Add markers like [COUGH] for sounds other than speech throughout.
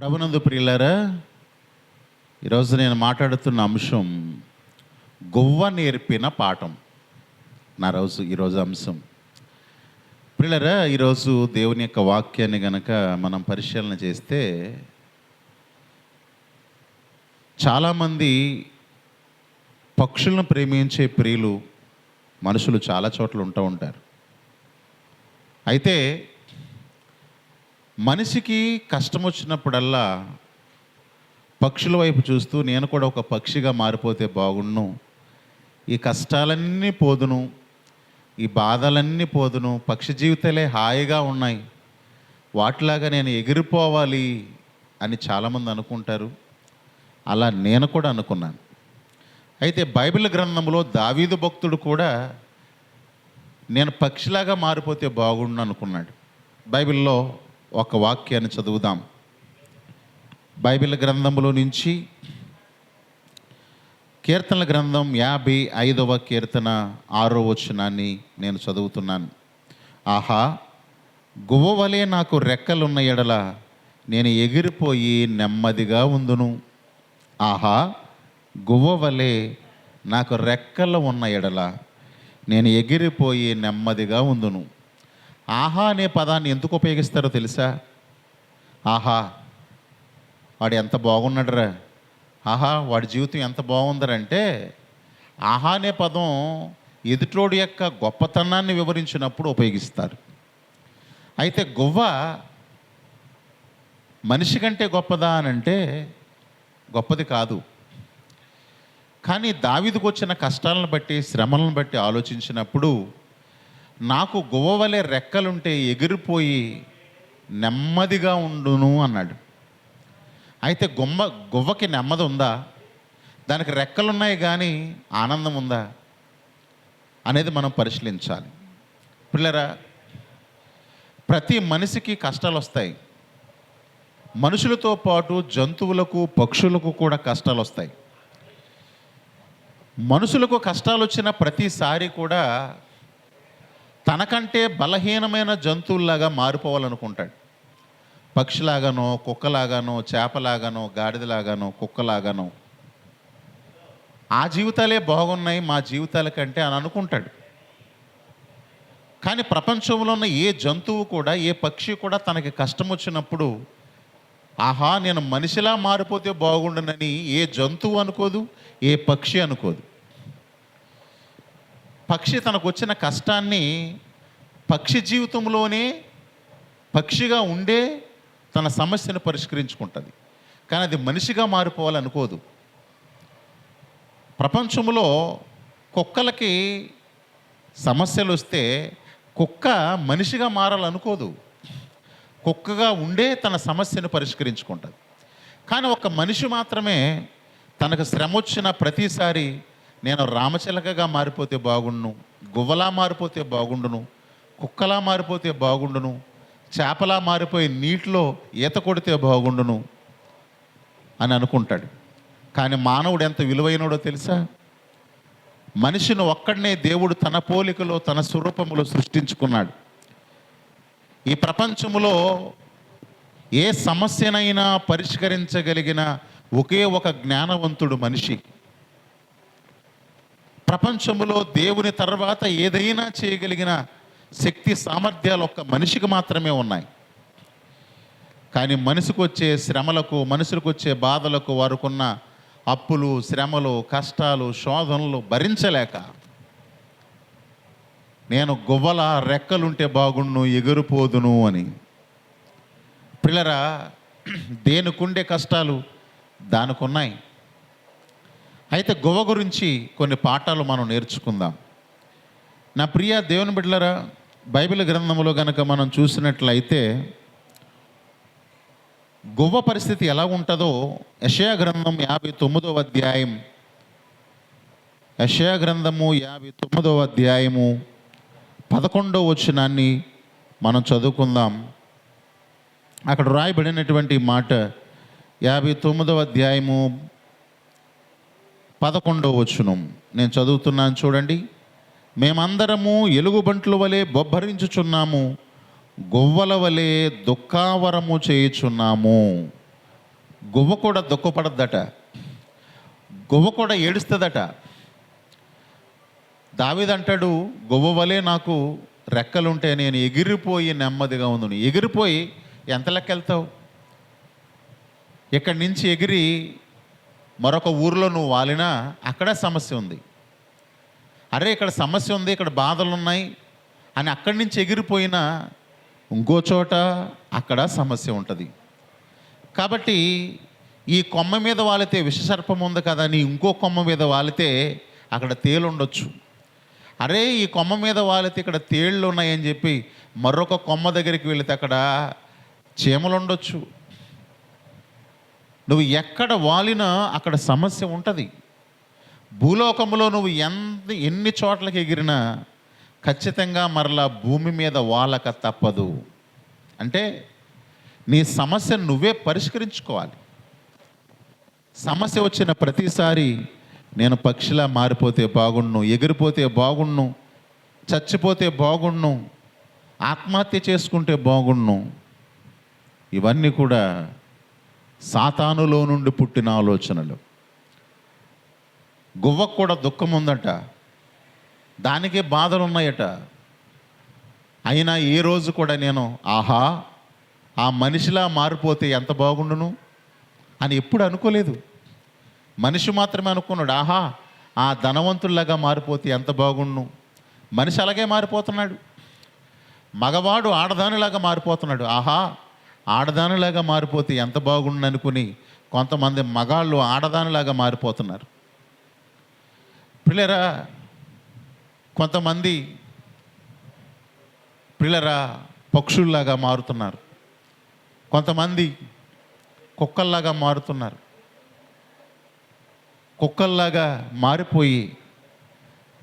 ప్రభునందు ప్రియులారా ఈరోజు నేను మాట్లాడుతున్న అంశం గువ్వ నేర్పిన పాఠం. నా రోజు ఈరోజు అంశం. ప్రియులరా ఈరోజు దేవుని యొక్క వాక్యాన్ని గనక మనం పరిశీలన చేస్తే చాలామంది పక్షులను ప్రేమించే ప్రియులు మనుషులు చాలా చోట్ల ఉంటూ ఉంటారు. అయితే మనిషికి కష్టం వచ్చినప్పుడల్లా పక్షుల వైపు చూస్తూ నేను కూడా ఒక పక్షిగా మారిపోతే బాగుండు ఈ కష్టాలన్నీ పోదును ఈ బాధలన్నీ పోదును పక్షి జీవితాలే హాయిగా ఉన్నాయి. వాటిలాగా నేను ఎగిరిపోవాలి అని చాలామంది అనుకుంటారు. అలా నేను కూడా అనుకున్నాను. అయితే బైబిల్ గ్రంథంలో దావీదు భక్తుడు కూడా నేను పక్షిలాగా మారిపోతే బాగుండు అనుకున్నాడు. బైబిల్లో ఒక వాక్యాన్ని చదువుదాం. బైబిల్ గ్రంథంలో నుంచి కీర్తనల గ్రంథం యాభై ఐదవ కీర్తన ఆరో వచనాన్ని నేను చదువుతున్నాను. ఆహా గువ్వ వలె నాకు రెక్కలున్న ఎడల నేను ఎగిరిపోయి నెమ్మదిగా ఉందును. ఆహా గువ్వ వలె నాకు రెక్కలు ఉన్న ఎడల నేను ఎగిరిపోయి నెమ్మదిగా ఉందును. ఆహా అనే పదాన్ని ఎందుకు ఉపయోగిస్తారో తెలుసా? ఆహా వాడు ఎంత బాగున్నాడురా. ఆహా వాడి జీవితం ఎంత బాగుందరంటే ఆహా అనే పదం ఎదుటోడి యొక్క గొప్పతనాన్ని వివరించినప్పుడు ఉపయోగిస్తారు. అయితే గువ్వ మనిషి కంటే గొప్పదా అని అంటే గొప్పది కాదు. కానీ దావిదికి వచ్చిన కష్టాలను బట్టి శ్రమలను బట్టి ఆలోచించినప్పుడు నాకు గువ్వ వలె రెక్కలుంటే ఎగిరిపోయి నెమ్మదిగా ఉండును అన్నాడు. అయితే గుమ్మ గువ్వకి నెమ్మది ఉందా? దానికి రెక్కలున్నాయి కానీ ఆనందం ఉందా? అనేది మనం పరిశీలించాలి. పిల్లరా ప్రతి మనిషికి కష్టాలు వస్తాయి మనుషులతో పాటు జంతువులకు పక్షులకు కూడా కష్టాలు వస్తాయి మనుషులకు కష్టాలు వచ్చిన ప్రతిసారి కూడా తనకంటే బలహీనమైన జంతువుల్లాగా మారిపోవాలనుకుంటాడు. పక్షిలాగానో కుక్కలాగానో చేపలాగానో గాడిదలాగానో కుక్కలాగానో. ఆ జీవితాలే బాగున్నాయి మా జీవితాల కంటే అని అనుకుంటాడు. కానీ ప్రపంచంలో ఉన్న ఏ జంతువు కూడా ఏ పక్షి కూడా తనకి కష్టం వచ్చినప్పుడు ఆహా నేను మనిషిలా మారిపోతే బాగుండునని ఏ జంతువు అనుకోదు ఏ పక్షి అనుకోదు. పక్షి తనకు వచ్చిన కష్టాన్ని పక్షి జీవితంలోనే పక్షిగా ఉండే తన సమస్యను పరిష్కరించుకుంటుంది. కానీ అది మనిషిగా మారిపోవాలనుకోదు ప్రపంచంలో కుక్కలకి సమస్యలు వస్తే కుక్క మనిషిగా మారాలనుకోదు కుక్కగా ఉండే తన సమస్యను పరిష్కరించుకుంటుంది. కానీ ఒక మనిషి మాత్రమే తనకు శ్రమ వచ్చిన ప్రతిసారి నేను రామచిలకగా మారిపోతే బాగుండును గువ్వలా మారిపోతే బాగుండును కుక్కలా మారిపోతే బాగుండును చేపలా మారిపోయి నీటిలో ఈత కొడితే బాగుండును అని అనుకుంటాడు. కానీ మానవుడు ఎంత విలువైనడో తెలుసా? మనిషిని ఒక్కడనే దేవుడు తన పోలికలో తన స్వరూపములో సృష్టించుకున్నాడు. ఈ ప్రపంచంలో ఏ సమస్యనైనా పరిష్కరించగలిగిన ఒకే ఒక జ్ఞానవంతుడు మనిషి. ప్రపంచంలో దేవుని తర్వాత ఏదైనా చేయగలిగిన శక్తి సామర్థ్యాలు ఒక్క మనిషికి మాత్రమే ఉన్నాయి. కానీ మనిషికి వచ్చే శ్రమలకు మనుషులకు వచ్చే బాధలకు వారుకున్న అప్పులు శ్రమలు కష్టాలు శోధనలు భరించలేక నేను గువ్వల రెక్కలుంటే బాగుండు ఎగురుపోదును అని. పిల్లరా [CLEARS THROAT] దేనికుండే కష్టాలు? దానికి ఉన్నాయి అయితే గువ్వ గురించి కొన్ని పాఠాలు మనం నేర్చుకుందాం. నా ప్రియ దేవుని బిడ్డలరా బైబిల్ గ్రంథంలో గనక మనం చూసినట్లయితే గువ్వ పరిస్థితి ఎలా ఉంటుందో యషయా గ్రంథం యాభై తొమ్మిదవ అధ్యాయం యషయా గ్రంథము యాభై తొమ్మిదవ అధ్యాయము పదకొండవ వచనాన్ని మనం చదువుకుందాం. అక్కడ రాయబడినటువంటి మాట యాభై తొమ్మిదవ అధ్యాయము పదకొండవ వచనం. నేను చదువుతున్నాను చూడండి. మేమందరము ఎలుగుబంట్ల వలె బొబ్బరించుచున్నాము గువ్వల వలె దుఃఖావరము చేయుచున్నాము. గువ్వ కూడా దుఃఖపడద్దట. గువ్వ కూడా ఏడుస్తుందట. దావిదంటాడు గువ్వ వలె నాకు రెక్కలుంటే నేను ఎగిరిపోయి నెమ్మదిగా ఉంది ఎగిరిపోయి ఎంత లెక్కెళ్తావు? ఇక్కడి నుంచి ఎగిరి మరొక ఊరిలో నువ్వు వాలినా అక్కడ సమస్య ఉంది. అరే ఇక్కడ సమస్య ఉంది ఇక్కడ బాధలు ఉన్నాయి అని అక్కడి నుంచి ఎగిరిపోయినా ఇంకో చోట అక్కడ సమస్య ఉంటుంది. కాబట్టి ఈ కొమ్మ మీద వాలితే విషసర్పం ఉంది కదా అని ఇంకో కొమ్మ మీద వాలితే అక్కడ తేలు ఉండొచ్చు అరే ఈ కొమ్మ మీద వాలితే ఇక్కడ తేళ్ళు ఉన్నాయని చెప్పి మరొక కొమ్మ దగ్గరికి వెళితే అక్కడ చీమలు ఉండొచ్చు నువ్వు ఎక్కడ వాలినా అక్కడ సమస్య ఉంటుంది. భూలోకంలో నువ్వు ఎంత ఎన్ని చోట్లకి ఎగిరినా ఖచ్చితంగా మరలా భూమి మీద వాలక తప్పదు. అంటే నీ సమస్యను నువ్వే పరిష్కరించుకోవాలి. సమస్య వచ్చిన ప్రతిసారి నేను పక్షిలా మారిపోతే బాగుండు ఎగిరిపోతే బాగుండు చచ్చిపోతే బాగుండు ఆత్మహత్య చేసుకుంటే బాగుండు ఇవన్నీ కూడా సాతానులో నుండి పుట్టిన ఆలోచనలు. గువ్వకు కూడా దుఃఖం ఉందట. దానికే బాధలు ఉన్నాయట అయినా ఏ రోజు కూడా నేను ఆహా ఆ మనిషిలా మారిపోతే ఎంత బాగుండును? అని ఎప్పుడు అనుకోలేదు. మనిషి మాత్రమే అనుకున్నాడు ఆహా ఆ ధనవంతుల్లాగా మారిపోతే ఎంత బాగుండు మనిషి అలాగే మారిపోతున్నాడు. మగవాడు ఆడదానిలాగా మారిపోతున్నాడు ఆహా ఆడదానిలాగా మారిపోతే ఎంత బాగుండు అనుకుని కొంతమంది మగాళ్ళు ఆడదానిలాగా మారిపోతున్నారు. పిల్లరా కొంతమంది పిల్లరా పక్షుల్లాగా మారుతున్నారు. కొంతమంది కుక్కల్లాగా మారుతున్నారు. కుక్కల్లాగా మారిపోయి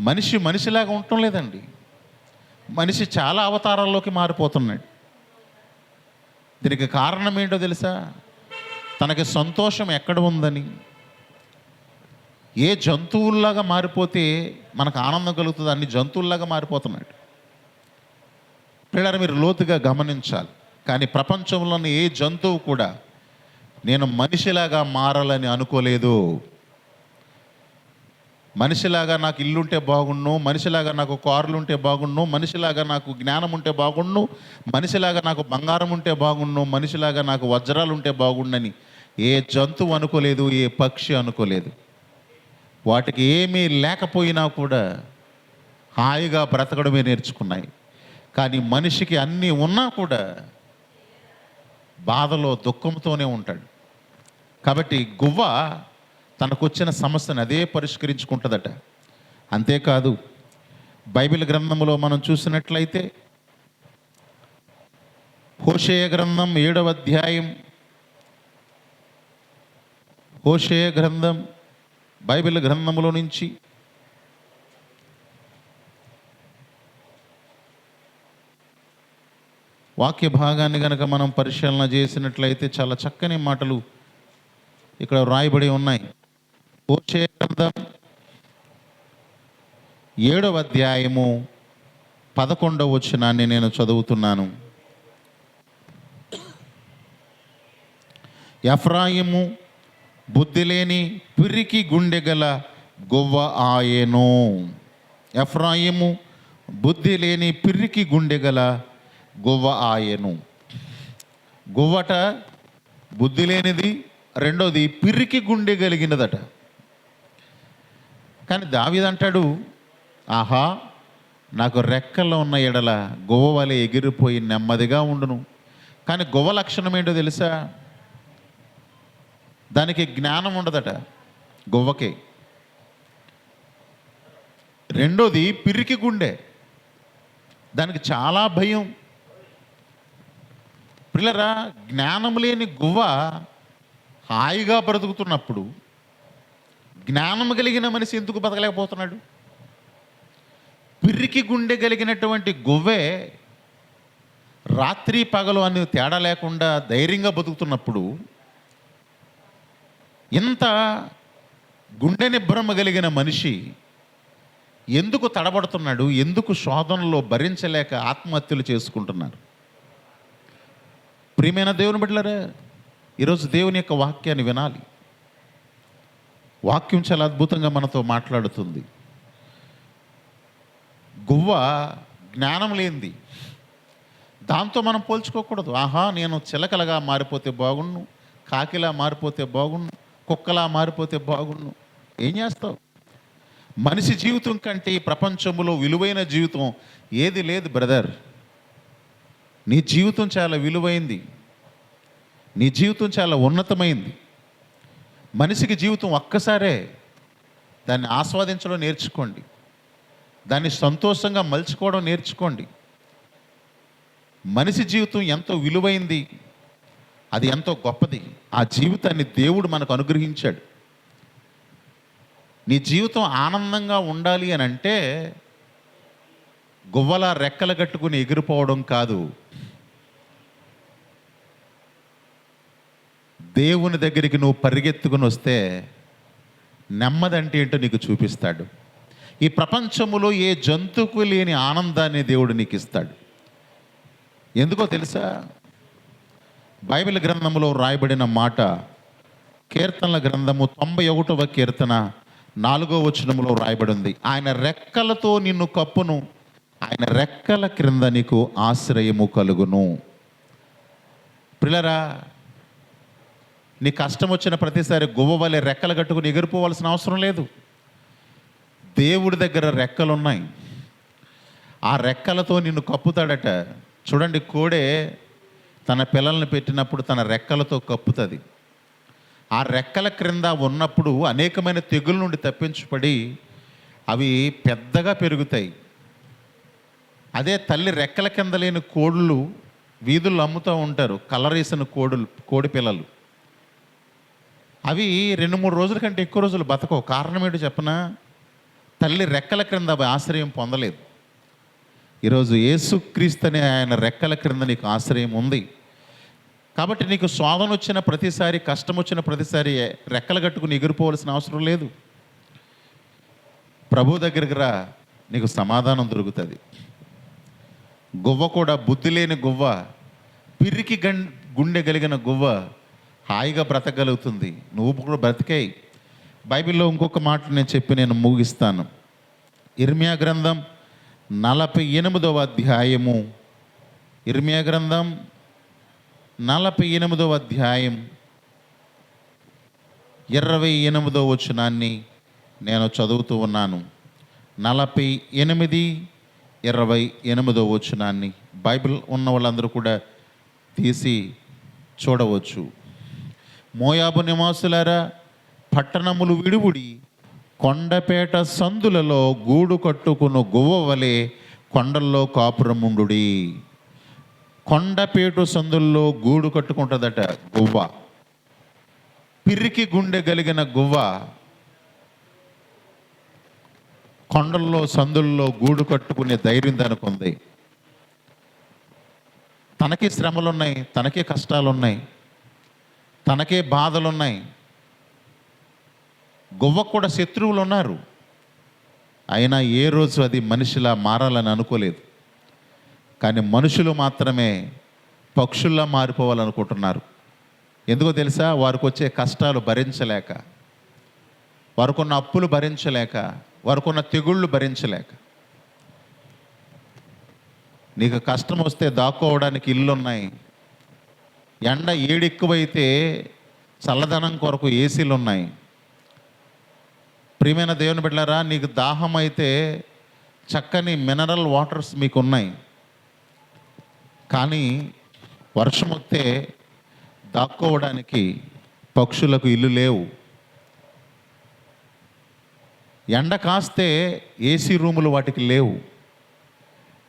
మనిషి మనిషిలాగా ఉండటం లేదండి. మనిషి చాలా అవతారాల్లోకి మారిపోతున్నాడు. దీనికి కారణం ఏంటో తెలుసా? తనకి సంతోషం ఎక్కడ ఉందని. ఏ జంతువుల్లాగా మారిపోతే మనకు ఆనందం కలుగుతుంది అన్ని జంతువుల్లాగా మారిపోతున్నాడు పిల్లలు మీరు లోతుగా గమనించాలి. కానీ ప్రపంచంలోని ఏ జంతువు కూడా నేను మనిషిలాగా మారాలని అనుకోలేదు మనిషిలాగా నాకు ఇల్లుంటే బాగుండు మనిషిలాగా నాకు కార్లు ఉంటే బాగుండు మనిషిలాగా నాకు జ్ఞానం ఉంటే బాగుండు మనిషిలాగా నాకు బంగారం ఉంటే బాగుండు మనిషిలాగా నాకు వజ్రాలు ఉంటే బాగుండని ఏ జంతువు అనుకోలేదు ఏ పక్షి అనుకోలేదు. వాటికి ఏమీ లేకపోయినా కూడా హాయిగా బ్రతకడమే నేర్చుకున్నాయి. కానీ మనిషికి అన్నీ ఉన్నా కూడా బాధలో దుఃఖంతోనే ఉంటాడు. కాబట్టి గువ్వ తనకొచ్చిన సమస్యను అదే పరిష్కరించుకుంటుందట. అంతేకాదు బైబిల్ గ్రంథంలో మనం చూసినట్లయితే హోషేయ గ్రంథం ఏడవ అధ్యాయం హోషేయ గ్రంథం బైబిల్ గ్రంథంలో నుంచి వాక్య భాగాన్ని కనుక మనం పరిశీలన చేసినట్లయితే చాలా చక్కని మాటలు ఇక్కడ రాయబడి ఉన్నాయి. హోషేయ గ్రంథం ఏడవ అధ్యాయము పదకొండవ వచనాన్ని నేను చదువుతున్నాను. ఎఫ్రాయిము బుద్ధి లేని పిరికి గుండె గల గొవ్వ ఆయేను. ఎఫ్రాయిము బుద్ధి లేని పిరికి గుండె గల గొవ్వ ఆయేను. గువ్వట బుద్ధి లేనిది రెండోది పిరికి గుండె కలిగినదట. కానీ దావిదంటాడు ఆహా నాకు రెక్కల్లో ఉన్న ఎడల గువ్వ వలె ఎగిరిపోయి నెమ్మదిగా ఉండును. కానీ గువ్వ లక్షణం ఏంటో తెలుసా? దానికి జ్ఞానం ఉండదట గువ్వకి. రెండోది పిరికి గుండె. దానికి చాలా భయం. పిల్లరా జ్ఞానం లేని గువ్వ హాయిగా బ్రతుకుతున్నప్పుడు జ్ఞానం కలిగిన మనిషి ఎందుకు బతకలేకపోతున్నాడు? పిరికి గుండె కలిగినటువంటి గువ్వే రాత్రి పగలు అని తేడా లేకుండా ధైర్యంగా బతుకుతున్నప్పుడు ఇంత గుండె నిభ్రమ కలిగిన మనిషి ఎందుకు తడబడుతున్నాడు? ఎందుకు శోధనలో భరించలేక ఆత్మహత్యలు చేసుకుంటున్నారు? ప్రియమైన దేవుని బిడ్డలారా ఈరోజు దేవుని యొక్క వాక్యాన్ని వినాలి. వాక్యం చాలా అద్భుతంగా మనతో మాట్లాడుతుంది. గువ్వ జ్ఞానం లేనిది. దాంతో మనం పోల్చుకోకూడదు. ఆహా నేను చిలకలగా మారిపోతే బాగుండు కాకిలా మారిపోతే బాగుండు కుక్కలా మారిపోతే బాగుండు. ఏం చేస్తావు? మనిషి జీవితం కంటే ఈ ప్రపంచంలో విలువైన జీవితం ఏది లేదు బ్రదర్. నీ జీవితం చాలా విలువైంది. నీ జీవితం చాలా ఉన్నతమైంది. మనిషికి జీవితం ఒక్కసారే దాన్ని ఆస్వాదించడం నేర్చుకోండి. దాన్ని సంతోషంగా మలుచుకోవడం నేర్చుకోండి. మనిషి జీవితం ఎంతో విలువైంది అది ఎంతో గొప్పది. ఆ జీవితాన్ని దేవుడు మనకు అనుగ్రహించాడు. నీ జీవితం ఆనందంగా ఉండాలి అని అంటే గువ్వల రెక్కలు కట్టుకుని ఎగిరిపోవడం కాదు. దేవుని దగ్గరికి నువ్వు పరిగెత్తుకుని వస్తే నెమ్మదంటే ఏంటో నీకు చూపిస్తాడు. ఈ ప్రపంచములో ఏ జంతువుకు లేని ఆనందాన్ని దేవుడు నీకు ఇస్తాడు. ఎందుకో తెలుసా? బైబిల్ గ్రంథంలో రాయబడిన మాట కీర్తనల గ్రంథము తొంభై ఒకటవ కీర్తన నాలుగో వచనములో రాయబడి ఉంది ఆయన రెక్కలతో నిన్ను కప్పును ఆయన రెక్కల క్రింద నీకు ఆశ్రయము కలుగును. పిల్లరా నీ కష్టం వచ్చిన ప్రతిసారి గువ్వ వలె రెక్కలు కట్టుకుని ఎగిరిపోవాల్సిన అవసరం లేదు. దేవుడి దగ్గర రెక్కలు ఉన్నాయి ఆ రెక్కలతో నిన్ను కప్పుతాడట. చూడండి కోడే తన పిల్లల్ని పెట్టినప్పుడు తన రెక్కలతో కప్పుతుంది. ఆ రెక్కల క్రింద ఉన్నప్పుడు అనేకమైన తెగుల నుండి తప్పించబడి అవి పెద్దగా పెరుగుతాయి. అదే తల్లి రెక్కల కింద లేని కోళ్ళు వీధుల్లో అమ్ముతూ ఉంటారు. కలరేసిన కోడులు కోడి పిల్లలు. అవి రెండు మూడు రోజుల కంటే ఎక్కువ రోజులు బతకవు. కారణం ఏంటో చెప్పనా? తల్లి రెక్కల క్రింద ఆశ్రయం పొందలేదు. ఈరోజు యేసుక్రీస్తు అనే ఆయన రెక్కల క్రింద నీకు ఆశ్రయం ఉంది. కాబట్టి నీకు శోధన వచ్చిన ప్రతిసారి కష్టం వచ్చిన ప్రతిసారి రెక్కలు కట్టుకుని ఎగిరిపోవలసిన అవసరం లేదు. ప్రభు దగ్గరికి రా నీకు సమాధానం దొరుకుతుంది. గువ్వ కూడా బుద్ధి లేని గువ్వ పిరికి గం గుండె కలిగిన గువ్వ హాయిగా బ్రతకగలుగుతుంది. నువ్వు కూడా బ్రతికేయి. బైబిల్లో ఇంకొక మాట నేను చెప్పి నేను ముగిస్తాను. ఇర్మియా గ్రంథం నలభై ఎనిమిదవ అధ్యాయము. ఇర్మియా గ్రంథం నలభై ఎనిమిదవ అధ్యాయం ఇరవై ఎనిమిదవ వచనాన్ని నేను చదువుతూ ఉన్నాను. నలభై ఎనిమిది ఇరవై ఎనిమిదవ వచనాన్ని బైబిల్ ఉన్న వాళ్ళందరూ కూడా తీసి చూడవచ్చు. మోయాబు నివాసులారా పట్టణములు విడువుడి కొండపేట సందులలో గూడు కట్టుకున్న గువ్వ వలె కొండల్లో కాపురముండుడి కొండపేటు సందుల్లో గూడు కట్టుకుంటుందట గువ్వ. పిరికి గుండె కలిగిన గువ్వ కొండల్లో సందుల్లో గూడు కట్టుకునే ధైర్యం దానికి ఉంది తనకి శ్రమలు ఉన్నాయి తనకే కష్టాలు ఉన్నాయి తనకే బాధలున్నాయి. గువ్వకు కూడా శత్రువులు ఉన్నారు అయినా ఏ రోజు అది మనిషిలా మారాలని అనుకోలేదు. కానీ మనుషులు మాత్రమే పక్షుల్లా మారిపోవాలనుకుంటున్నారు. ఎందుకో తెలుసా? వారికి వచ్చే కష్టాలు భరించలేక వారికున్న అప్పులు భరించలేక వారికున్న తెగుళ్ళు భరించలేక. నీకు కష్టం వస్తే దాక్కోవడానికి ఇల్లు ఉన్నాయి ఎండ ఏడెక్కువైతే చల్లదనం కొరకు ఏసీలు ఉన్నాయి ప్రియమైన దేవుని బిడ్డలారా నీకు దాహం అయితే చక్కని మినరల్ వాటర్స్ మీకు ఉన్నాయి కానీ వర్షం వస్తే దాక్కోవడానికి పక్షులకు ఇల్లు లేవు. ఎండ కాస్తే ఏసీ రూములు వాటికి లేవు.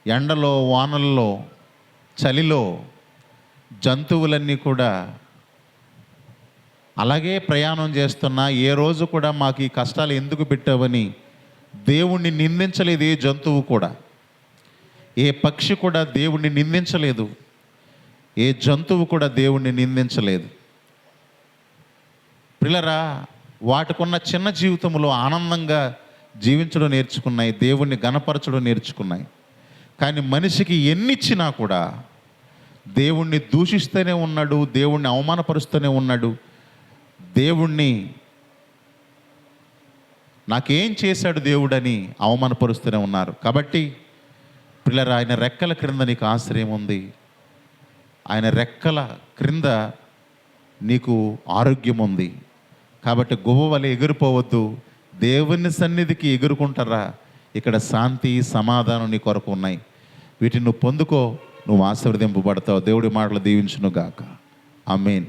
ఎండలో వానల్లో చలిలో జంతువులన్నీ కూడా అలాగే ప్రయాణం చేస్తున్నా ఏ రోజు కూడా మాకు ఈ కష్టాలు ఎందుకు పెట్టావని దేవుణ్ణి నిందించలేదు ఏ జంతువు కూడా. ఏ పక్షి కూడా దేవుణ్ణి నిందించలేదు. ఏ జంతువు కూడా దేవుణ్ణి నిందించలేదు. పిల్లరా వాటికున్న చిన్న జీవితంలో ఆనందంగా జీవించడం నేర్చుకున్నాయి దేవుణ్ణి గణపరచడం నేర్చుకున్నాయి. కానీ మనిషికి ఎన్నిచ్చినా కూడా దేవుణ్ణి దూషిస్తూనే ఉన్నాడు దేవుణ్ణి అవమానపరుస్తూనే ఉన్నాడు. దేవుణ్ణి నాకేం చేశాడు దేవుడని అవమానపరుస్తూనే ఉన్నారు. కాబట్టి పిల్లలు ఆయన రెక్కల క్రింద నీకు ఆశ్రయం ఉంది. ఆయన రెక్కల క్రింద నీకు ఆరోగ్యం ఉంది. కాబట్టి గువ్వ వలె ఎగిరిపోవద్దు. దేవుని సన్నిధికి ఎగురుకుంటారా? ఇక్కడ శాంతి సమాధానం నీ కొరకు ఉన్నాయి. వీటిని నువ్వు పొందుకో. నువ్వు ఆశీర్వదింపబడతావు. దేవుడి మాటలు దీవించును గాక ఆమెన్.